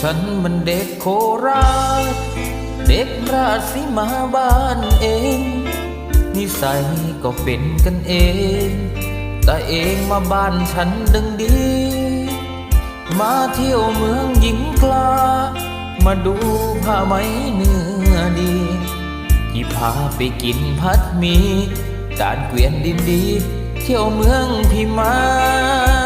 ฉันมันเด็กโคราช เด็กราชสีมาบ้านเอง นิสัยก็เป็นกันเอง แต่เองมาบ้านฉันดังดี มาเที่ยวเมืองหญิงกลา มาดูผ้าไหมเนื้อดีที่พาไปกินพัดมีด่านเกวียนดินดี เที่ยวเมืองพิมาย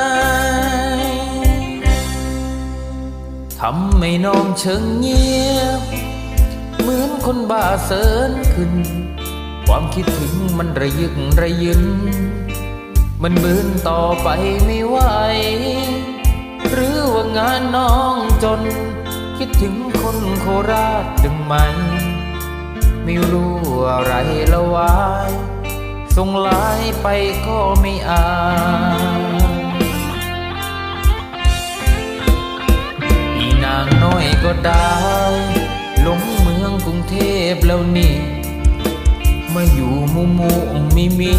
ทำให้น้องเชิงเงียบ เหมือนคนบ้าเสินขึ้น ความคิดถึงมันระยึกระยืนมันบืนต่อไปไม่ไหว หรือว่างานน้องจน คิดถึงคนโคราชดึงไหม ไม่รู้อะไรละวายส่งไลน์ไปก็ไม่อ่าน อีนางน้อยก็ได้หลงเมืองกรุงเทพแล้วนี่มาอยู่มุมุมมีมี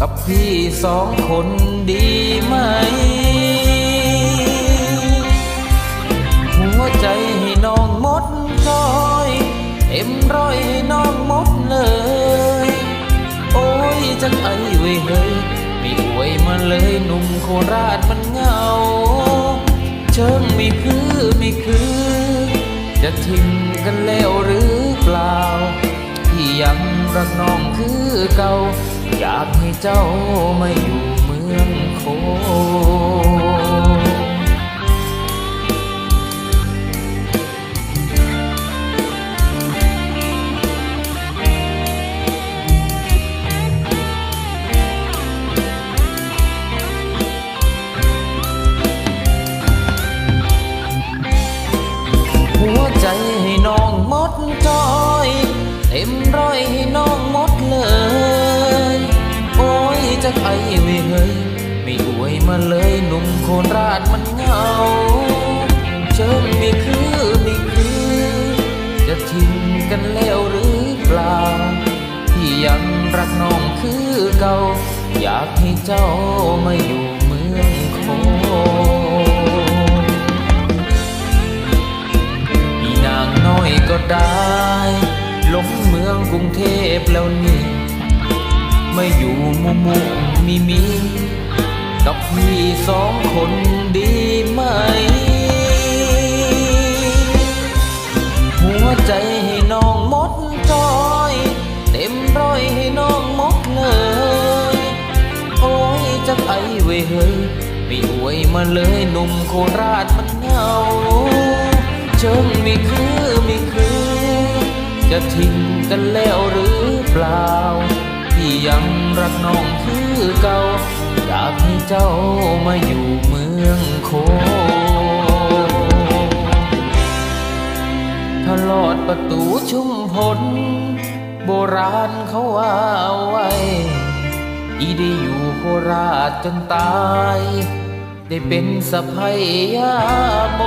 กับพี่สองคนดีไหม หัวใจให้น้องมดจอยเอ็มร้อยให้น้องมดเลย โอ้ยจังไอเว้ยเฮ้ยไม่อวยมาเลยหนุ่มโคราชมันเหงา เชิงไม่คือไม่คือ จะทิ้งกันแล้วหรือเปล่า ที่ยังรักน้องคือเก่า อยากให้เจ้ามาอยู่เมืองโค ต็มร้อยให้น้องหมดเลย โอ้ยจะใครเว้ยเฮ้ยไม่อวยมาเลยหนุ่มโคราชมันเหงาเชิญไม่คือไม่คือ จะทิ้งกันแล้วหรือเปล่า ที่ยังรักน้องคือเก่า อยากให้เจ้ามาอยู่ กรุงเทพแล้วนี่มาอยู่มุมมุมมีมีกับพี่สองคนดีไหม หัวใจให้น้องมดจอย เต็มร้อยให้น้องมดเลย โอ้ยจักไอเว้ยเฮ้ยไม่อวยมาเลยหนุ่มโคราชมันเหงา จะทิ้งกันแล้วหรือเปล่า ที่ยังรักน้องคือเก่าอยากให้เจ้ามาอยู่เมืองโคตลอดประตูชุมพลโบราณเขาว่าไว้ อีได้อยู่โคราชจนตาย ได้เป็นสะพายยาโม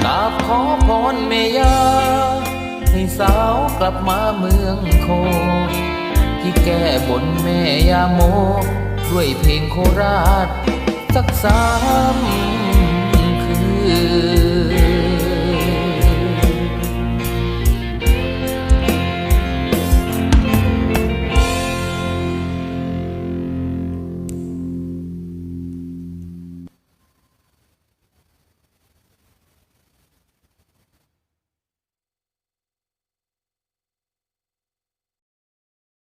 กราบขอพรเมยา ให้สาวกลับมาเมืองโค ที่แก้บนแม่ยาโม ด้วยเพลงโคราชสักสาม